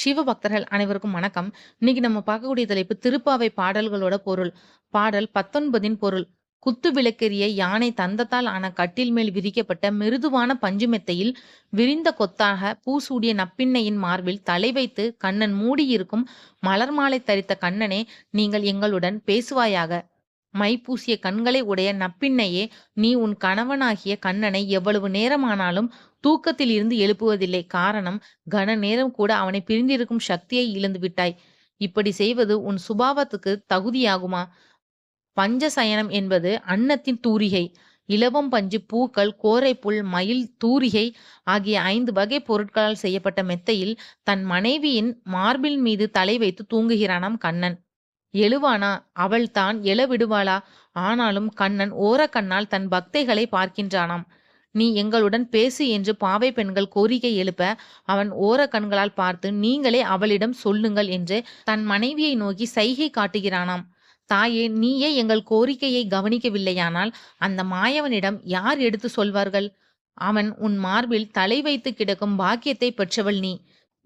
சிவபக்தர்கள் அனைவருக்கும் வணக்கம். இன்னைக்கு நம்ம பார்க்கக்கூடிய தலைப்பு திருப்பாவை பாடல்களோட பொருள். பாடல் 19இன் பொருள். குத்து விளக்கெரிய யானை தந்தத்தால் ஆன கட்டில் மேல் விரிக்கப்பட்ட மிருதுவான பஞ்சு மெத்தையில் விரிந்த கொத்தாக பூசூடிய நப்பின்னையின் மார்பில் தலை வைத்து கண்ணன் மூடியிருக்கும் மலர் மாலை தரித்த கண்ணனே நீங்கள் எங்களுடன் பேசுவாயாக. மை பூசிய கண்களை உடைய நப்பின்னையே நீ உன் கணவனாகிய கண்ணனை எவ்வளவு நேரமானாலும் தூக்கத்தில் இருந்து எழுப்புவதில்லை. காரணம் கன நேரம் கூட அவனை பிரிந்திருக்கும் சக்தியை இழந்து விட்டாய். இப்படி செய்வது உன் சுபாவத்துக்கு தகுதியாகுமா? பஞ்சசயனம் என்பது அன்னத்தின் தூரிகை. இலவம் பஞ்சு பூக்கள் கோரை புல் மயில் தூரிகை ஆகிய ஐந்து வகை பொருட்களால் செய்யப்பட்ட மெத்தையில் தன் மனைவியின் மார்பில் மீது தலை வைத்து தூங்குகிறானாம் கண்ணன். எழுவானா? அவள்தான் எழ விடுவாளா? ஆனாலும் கண்ணன் ஓரக்கண்ணால் தன் பக்தைகளை பார்க்கின்றானாம். நீ எங்களுடன் பேசு என்று பாவை பெண்கள் கோரிக்கை எழுப்ப அவன் ஓர கண்களால் பார்த்து நீங்களே அவளிடம் சொல்லுங்கள் என்று தன் மனைவியை நோக்கி சைகை காட்டுகிறானாம். தாயே நீயே எங்கள் கோரிக்கையை கவனிக்கவில்லையானால் அந்த மாயவனிடம் யார் எடுத்து சொல்வார்கள்? அவன் உன் மார்பில் தலை வைத்து கிடக்கும் பாக்கியத்தை பெற்றவள் நீ.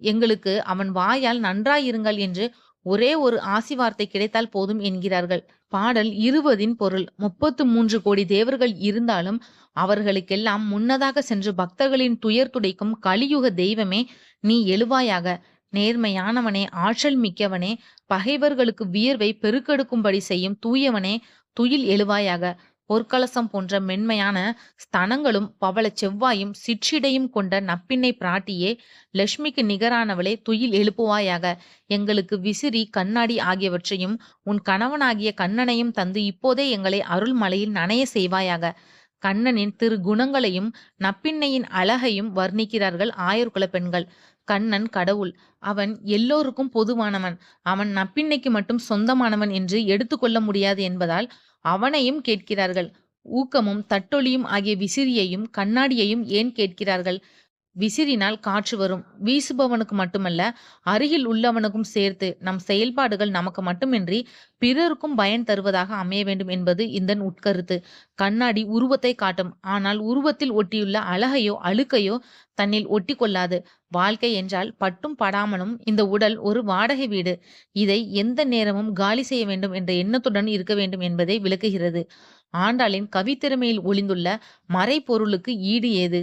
எங்களுக்கு அவன் வாயால் நன்றாயிருங்கள் என்று ஒரே ஒரு ஆசி வார்த்தை கிடைத்தால் போதும் என்கிறார்கள். பாடல் இருபதின் பொருள். முப்பத்து மூன்று கோடி தேவர்கள் இருந்தாலும் அவர்களுக்கெல்லாம் முன்னதாக சென்று பக்தர்களின் துயர் துடைக்கும் கலியுக தெய்வமே நீ எழுவாயாக. நேர்மையானவனே ஆற்றல் மிக்கவனே பகைவர்களுக்கு வியர்வை பெருக்கெடுக்கும்படி செய்யும் தூயவனே துயில் எழுவாயாக. பொற்கலசம் போன்ற மென்மையான ஸ்தனங்களும் பவள செவ்வாயும் சிற்றிடையும் கொண்ட நப்பின்னை பிராட்டியே லட்சுமிக்கு நிகரானவளே துயில் எழுப்புவாயாக. எங்களுக்கு விசிறி கண்ணாடி ஆகியவற்றையும் உன் கணவனாகிய கண்ணனையும் தந்து இப்போதே எங்களை அருள் மலையில் நனைய செய்வாயாக. கண்ணனின் திரு குணங்களையும் நப்பின்னையின் அழகையும் வர்ணிக்கிறார்கள் ஆயர்குல பெண்கள். கண்ணன் கடவுள் அவன் எல்லோருக்கும் பொதுவானவன். அவன் நப்பின்னைக்கு மட்டும் சொந்தமானவன் என்று எடுத்துக்கொள்ள முடியாது என்பதால் அவனையும் கேட்கிறார்கள். ஊக்கமும் தட்டொலியும் ஆகிய விசிறியையும் கண்ணாடியையும் ஏன் கேட்கிறார்கள்? விசிறினால் காற்று வரும். வீசுபவனுக்கு மட்டுமல்ல அருகில் உள்ளவனுக்கும் சேர்த்து நம் செயல்பாடுகள் நமக்கு மட்டுமின்றி பிறருக்கும் பயன் தருவதாக அமைய வேண்டும் என்பது இந்த உட்கருத்து. கண்ணாடி உருவத்தை காட்டும். ஆனால் உருவத்தில் ஒட்டியுள்ள அழகையோ அழுக்கையோ தன்னில் ஒட்டி கொள்ளாது வாழ்க்கை என்றால் பட்டும் படாமலும் இந்த உடல் ஒரு வாடகை வீடு. இதை எந்த நேரமும் காலி செய்ய வேண்டும் என்ற எண்ணத்துடன் இருக்க வேண்டும் என்பதை விளக்குகிறது. ஆண்டாளின் கவித்திறமையில் ஒளிந்துள்ள மறைப்பொருளுக்கு ஈடு ஏது?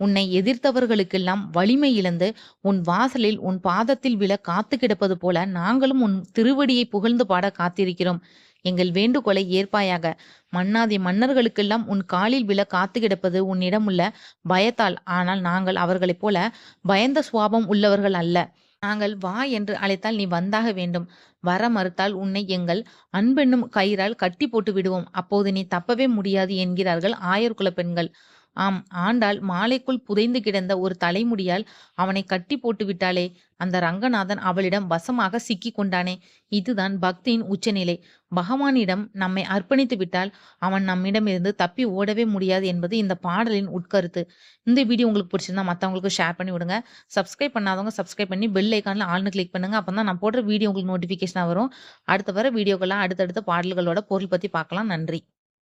உன்னை எதிர்த்தவர்களுக்கெல்லாம் வலிமை இழந்து உன் வாசலில் உன் பாதத்தில் விழ காத்து கிடப்பது போல நாங்களும் உன் திருவடியை புகழ்ந்து பாட காத்திருக்கிறோம். எங்கள் வேண்டுகோளை ஏற்பாயாக. மன்னாதி மன்னர்களுக்கெல்லாம் உன் காலில் விழ காத்து கிடப்பது உன்னிடமுள்ள பயத்தால். ஆனால் நாங்கள் அவர்களைப் போல பயந்த சுவாபம் உள்ளவர்கள் அல்ல. நாங்கள் வா என்று அழைத்தால் நீ வந்தாக வேண்டும். வர மறுத்தால் உன்னை எங்கள் அன்பென்னும் கயிறால் கட்டி போட்டு விடுவோம் அப்போது நீ தப்பவே முடியாது என்கிறார்கள் ஆயர் குல பெண்கள். ஆம் ஆண்டாள் மாலைக்குள் புதைந்து கிடந்த ஒரு தலைமுடியால் அவனை கட்டி போட்டு விட்டாளே அந்த ரங்கநாதன் அவளிடம் வசமாக சிக்கி கொண்டானே. இதுதான் பக்தியின் உச்சநிலை. பகவானிடம் நம்மை அர்ப்பணித்து விட்டால் அவன் நம்மிடமிருந்து தப்பி ஓடவே முடியாது என்பது இந்த பாடலின் உட்கருத்து. இந்த வீடியோ உங்களுக்கு பிடிச்சிருந்தா மற்றவங்களுக்கு ஷேர் பண்ணி விடுங்க. சப்ஸ்கிரைப் பண்ணாதவங்க சப்ஸ்கிரைப் பண்ணி பெல் ஐக்கானில் ஆள்னு கிளிக் பண்ணுங்க. அப்போ தான் நான் போடுற வீடியோ உங்களுக்கு நோட்டிஃபிகேஷனாக வரும். அடுத்த வர வீடியோக்கெல்லாம் அடுத்தடுத்த பாடல்களோட பொருள் பற்றி பார்க்கலாம். நன்றி.